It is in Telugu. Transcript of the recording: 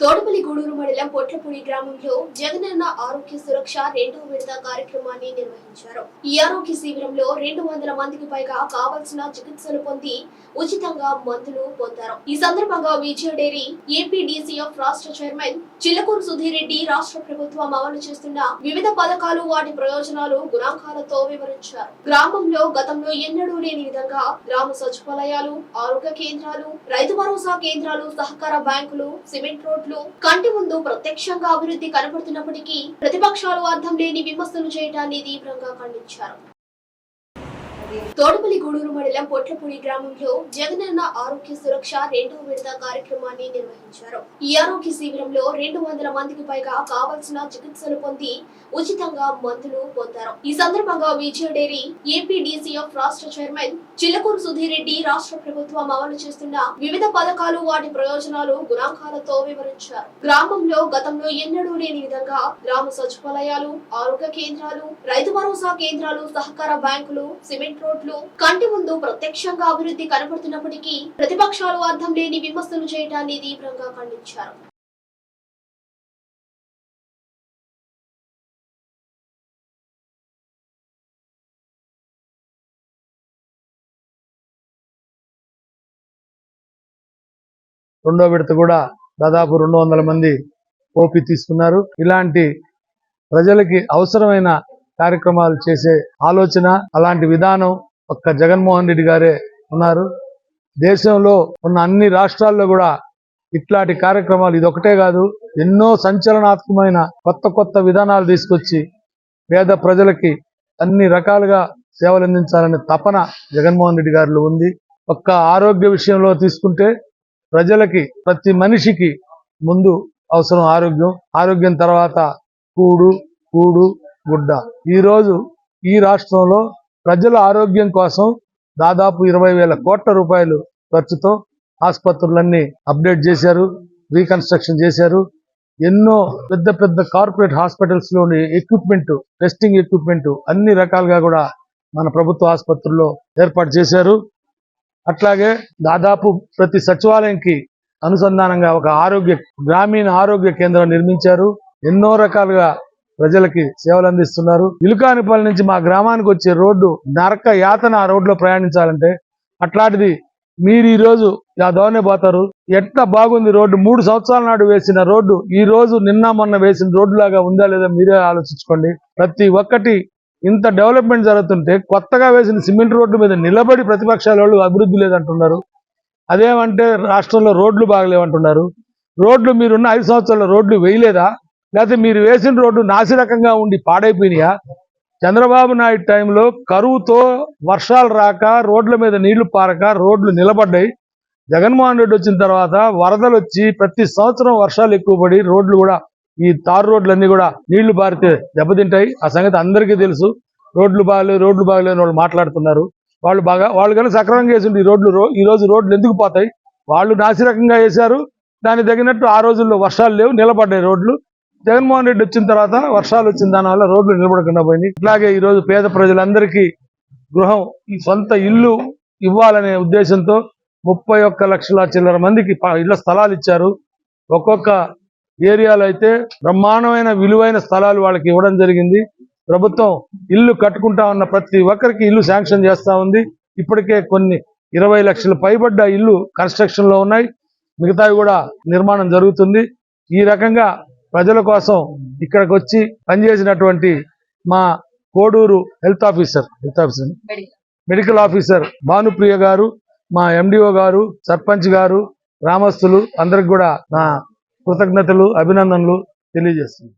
తోటపల్లి గూడూరు పొట్లపూడి గ్రామంలో జగనన్న ఆరోగ్య సురక్ష రెండవ విడత కార్యక్రమాన్ని నిర్వహించారు. ఈ ఆరోగ్య శిబిరంలో రెండు వందల మందికి పైగా కావాల్సిన చికిత్సలు పొంది ఉచితంగా మందులు పొందారు. ఈ సందర్భంగా విజయ డైరీ ఏపీడీసీఎఫ్ రాష్ట్ర చైర్మన్ చిల్లకూరు సుధీర్ రెడ్డి రాష్ట్ర ప్రభుత్వం అమలు చేస్తున్న వివిధ పథకాలు వాటి ప్రయోజనాలు గుణాంకాలతో వివరించారు. గ్రామంలో గతంలో ఎన్నడూ లేని విధంగా గ్రామ సచివాలయాలు ఆరోగ్య కేంద్రాలు రైతు భరోసా కేంద్రాలు సహకార బ్యాంకులు సిమెంట్ రోడ్లు కంటి ముందు ప్రత్యక్షంగా అభివృద్ధి కనబడుతున్నప్పటికీ ప్రతిపక్షాలు అర్థం లేని విమర్శలు చేయడాన్ని తీవ్రంగా ఖండించారు. తోటపల్లి గూడూరు మండలం పొట్లపూడి గ్రామంలో జగనన్న ఆరోగ్య సురక్ష రెండవ విడత కార్యక్రమాన్ని నిర్వహించారు. ఈ ఆరోగ్య శిబిరంలో రెండు వందల మందికి పైగా కావాల్సిన చికిత్సలు పొంది ఉచితంగా మందులు పొందారు. ఈ సందర్భంగా విజయ డైరీ ఏపీడీసీఎఫ్ రాష్ట్ర చైర్మన్ చిల్లకూరు సుధీర్ రెడ్డి రాష్ట్ర ప్రభుత్వం అమలు చేస్తున్న వివిధ పథకాలు వాటి ప్రయోజనాలు గుణాంకాలతో వివరించారు. గ్రామంలో గతంలో ఎన్నడూ లేని విధంగా గ్రామ సచివాలయాలు ఆరోగ్య కేంద్రాలు రైతు భరోసా కేంద్రాలు సహకార బ్యాంకులు సిమెంట్ రోడ్లు కంటి ముందు ప్రత్యక్షంగా అభివృద్ధి కనబడుతున్నప్పటికీ ప్రతిపక్షాలు అర్థం లేని విమర్శలు చేయడాన్ని తీవ్రంగా ఖండించారు. రెండో విడత కూడా దాదాపు రెండు వందల మంది ఓపీ తీసుకున్నారు. ఇలాంటి ప్రజలకి అవసరమైన కార్యక్రమాలు చేసే ఆలోచన అలాంటి విధానం ఒక్క జగన్మోహన్ రెడ్డి గారే ఉన్నారు. దేశంలో ఉన్న అన్ని రాష్ట్రాల్లో కూడా ఇట్లాంటి కార్యక్రమాలు ఇది ఒకటే కాదు ఎన్నో సంచలనాత్మకమైన కొత్త కొత్త విధానాలు తీసుకొచ్చి పేద ప్రజలకి అన్ని రకాలుగా సేవలు అందించాలనే తపన జగన్మోహన్ రెడ్డి గారిలో ఉంది. ఒక్క ఆరోగ్య విషయంలో తీసుకుంటే ప్రజలకి ప్రతి మనిషికి ముందు అవసరం ఆరోగ్యం. ఆరోగ్యం తర్వాత కూడు కూడు గుడ్డ. ఈరోజు ఈ రాష్ట్రంలో ప్రజల ఆరోగ్యం కోసం దాదాపు ఇరవై వేల కోట్ల రూపాయలు ఖర్చుతో ఆసుపత్రులన్నీ అప్డేట్ చేశారు రీకన్స్ట్రక్షన్ చేశారు. ఎన్నో పెద్ద పెద్ద కార్పొరేట్ హాస్పిటల్స్లోని ఎక్విప్మెంట్ టెస్టింగ్ ఎక్విప్మెంట్ అన్ని రకాలుగా కూడా మన ప్రభుత్వ ఆసుపత్రుల్లో ఏర్పాటు చేశారు. అట్లాగే దాదాపు ప్రతి సచివాలయంకి అనుసంధానంగా ఒక ఆరోగ్య గ్రామీణ ఆరోగ్య కేంద్రం నిర్మించారు. ఎన్నో రకాలుగా ప్రజలకి సేవలు అందిస్తున్నారు. ఇలుకానిపల్లి నుంచి మా గ్రామానికి వచ్చే రోడ్డు నరక యాతన ఆ రోడ్లో ప్రయాణించాలంటే అట్లాంటిది మీరు ఈ రోజు యాదవనే పోతారు. ఎట్లా బాగుంది రోడ్డు. మూడు సంవత్సరాల నాడు వేసిన రోడ్డు. ఈ రోజు నిన్న మొన్న వేసిన రోడ్డు లాగా ఉందా లేదా మీరే ఆలోచించుకోండి. ప్రతి ఒక్కటి ఇంత డెవలప్మెంట్ జరుగుతుంటే కొత్తగా వేసిన సిమెంట్ రోడ్డు మీద నిలబడి ప్రతిపక్షాల వాళ్ళు అభివృద్ధి లేదంటున్నారు. అదేమంటే రాష్ట్రంలో రోడ్లు బాగలేవంటున్నారు. రోడ్లు మీరున్న ఐదు సంవత్సరాల రోడ్లు వేయలేదా? లేకపోతే మీరు వేసిన రోడ్డు నాసిరకంగా ఉండి పాడైపోయినాయా? చంద్రబాబు నాయుడు టైంలో కరువుతో వర్షాలు రాక రోడ్ల మీద నీళ్ళు పారక రోడ్లు నిలబడ్డాయి. జగన్మోహన్ రెడ్డి వచ్చిన తర్వాత వరదలు వచ్చి ప్రతి సంవత్సరం వర్షాలు ఎక్కువ పడి రోడ్లు కూడా ఈ తారు రోడ్లన్నీ కూడా నీళ్ళు పారితే దెబ్బతింటాయి. ఆ సంగతి అందరికీ తెలుసు. రోడ్లు బాగలేవు రోడ్లు బాగలేని వాళ్ళు మాట్లాడుతున్నారు. వాళ్ళు బాగా వాళ్ళు కానీ సక్రమంగా వేసిండు ఈ రోడ్లు రో- ఈ రోజు రోడ్లు ఎందుకు పోతాయి? వాళ్ళు నాసిరకంగా వేశారు. దానికి తగినట్టు ఆ రోజుల్లో వర్షాలు లేవు నిలబడ్డాయి రోడ్లు. జగన్మోహన్ రెడ్డి వచ్చిన తర్వాత వర్షాలు వచ్చిన దానివల్ల రోడ్లు నిలబడకుండా పోయింది ఇట్లాగే ఈరోజు పేద ప్రజలందరికీ గృహం ఈ సొంత ఇల్లు ఇవ్వాలనే ఉద్దేశంతో ముప్పై ఒక్క లక్షల చిల్లర మందికి ఇళ్ళ స్థలాలు ఇచ్చారు. ఒక్కొక్క ఏరియాలో అయితే బ్రహ్మాండమైన విలువైన స్థలాలు వాళ్ళకి ఇవ్వడం జరిగింది. ప్రభుత్వం ఇల్లు కట్టుకుంటా ఉన్న ప్రతి ఒక్కరికి ఇల్లు శాంక్షన్ చేస్తూ ఉంది. ఇప్పటికే కొన్ని ఇరవై లక్షల పైబడ్డ ఇల్లు కన్స్ట్రక్షన్లో ఉన్నాయి. మిగతావి కూడా నిర్మాణం జరుగుతుంది. ఈ రకంగా ప్రజల కోసం ఇక్కడికి వచ్చి పనిచేసినటువంటి మా Koduru health officer health officer medical officer Bhanupriya గారు మా ఎండిఓ గారు సర్పంచ్ గారు గ్రామస్తులు అందరికి కూడా నా కృతజ్ఞతలు అభినందనలు తెలియజేస్తున్నాను.